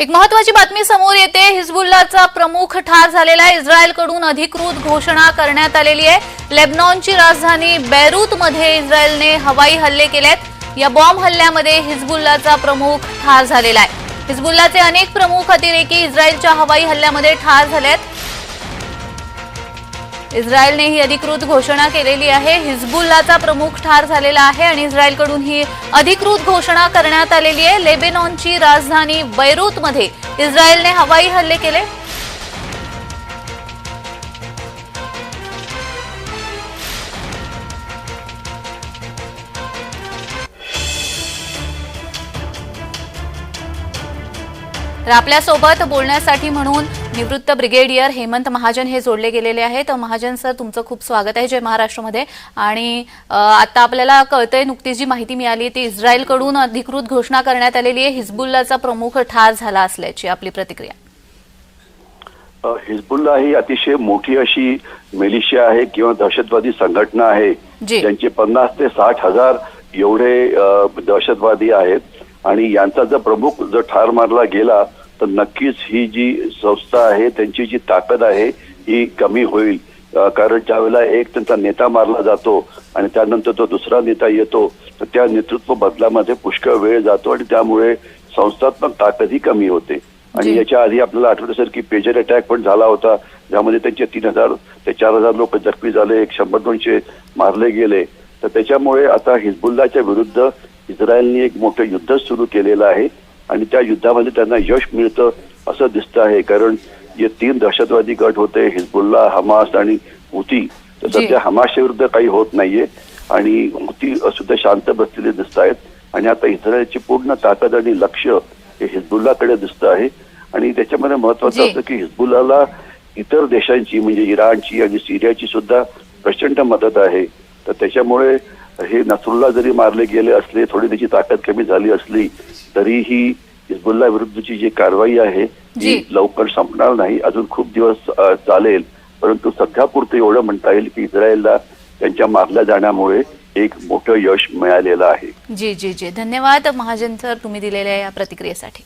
एक महत्वाची बातमी समोर येते. हिजबुल्लाचा प्रमुख ठार झालेला आहे. इस्रायलकडून अधिकृत घोषणा करण्यात आलेली आहे. लेबनॉनची राजधानी बेरूतमध्ये इस्रायलने हवाई हल्ले केलेत. या बॉम्ब हल्ल्यामध्ये हिजबुल्लाचा प्रमुख ठार झालेला आहे. हिजबुल्लाचे अनेक प्रमुख अतिरेकी इस्रायलच्या हवाई हल्ल्यामध्ये ठार झालेत. इस्रायलने ही अधिकृत घोषणा केलेली आहे. हिजबुल्लाचा प्रमुख ठार झालेला आहे आणि इस्रायलकडून ही अधिकृत घोषणा करण्यात आलेली आहे. लेबेनॉनची राजधानी बैरूतमध्ये इस्रायलने हवाई हल्ले केले. तर आपल्यासोबत बोलण्यासाठी म्हणून निवृत्त ब्रिगेडियर हेमंत महाजन हे जोडले गेलेले आहेत. महाजन सर तुमचं खूप स्वागत आहे जय महाराष्ट्रमध्ये. आणि आता आपल्याला कळतंय नुकतीच जी माहिती मिळाली ती इस्रायलकडून अधिकृत घोषणा करण्यात आलेली आहे. हिजबुल्लाचा प्रमुख ठार झाला असल्याची आपली प्रतिक्रिया. हिजबुल्ला ही अतिशय मोठी अशी मिलिशिया आहे किंवा दहशतवादी संघटना आहे. जी. ज्यांचे पन्नास ते साठ हजार एवढे दहशतवादी आहेत. आणि यांचा जर प्रमुख जर ठार मारला गेला तर नक्कीच ही जी संस्था आहे त्यांची जी ताकद आहे ही कमी होईल. कारण ज्यावेळेला एक त्यांचा नेता मारला जातो आणि त्यानंतर तो दुसरा नेता येतो तर त्या नेतृत्व बदलामध्ये पुष्कळ वेळ जातो आणि त्यामुळे संस्थात्मक ताकद ही कमी होते. आणि. याच्या आधी आपल्याला आठवत असेल की पेजर अटॅक पण झाला होता ज्यामध्ये त्यांचे तीन हजार ते चार हजार लोक जखमी झाले एक शंभर दोनशे मारले गेले. तर त्याच्यामुळे आता हिजबुल्लाच्या विरुद्ध इस्रायलने एक मोठं युद्ध सुरू केलेलं आहे आणि त्या युद्धामध्ये त्यांना यश मिळतं असं दिसतं आहे. कारण जे तीन दहशतवादी गट होते हिजबुल्ला हमास आणि हुती तर. सध्या हमासच्या विरुद्ध काही होत नाहीये. आणि हुती सुद्धा शांत बसलेले दिसत आहेत. आणि आता इस्रायलची पूर्ण ताकद आणि लक्ष हे हिजबुल्लाकडे दिसतं आहे. आणि त्याच्यामध्ये महत्वाचं. असतं की हिजबुल्लाला इतर देशांची म्हणजे इराणची आणि सिरियाची सुद्धा प्रचंड मदत आहे. तर त्याच्यामुळे हे नसरुल्ला जरी मारले गेले असले थोडी त्याची ताकद कमी झाली असली तरीही हिजबुल्ला विरुद्धची जी कारवाई आहे ती जी. लवकर संपणार नाही. अजून खूप दिवस चालेल. परंतु सध्यापुरतं एवढं म्हणता येईल की इस्रायलला त्यांच्या मारल्या जाण्यामुळे एक मोठं यश मिळालेलं आहे. जी जी जी. धन्यवाद. महाजन सर तुम्ही दिलेल्या या प्रतिक्रियेसाठी.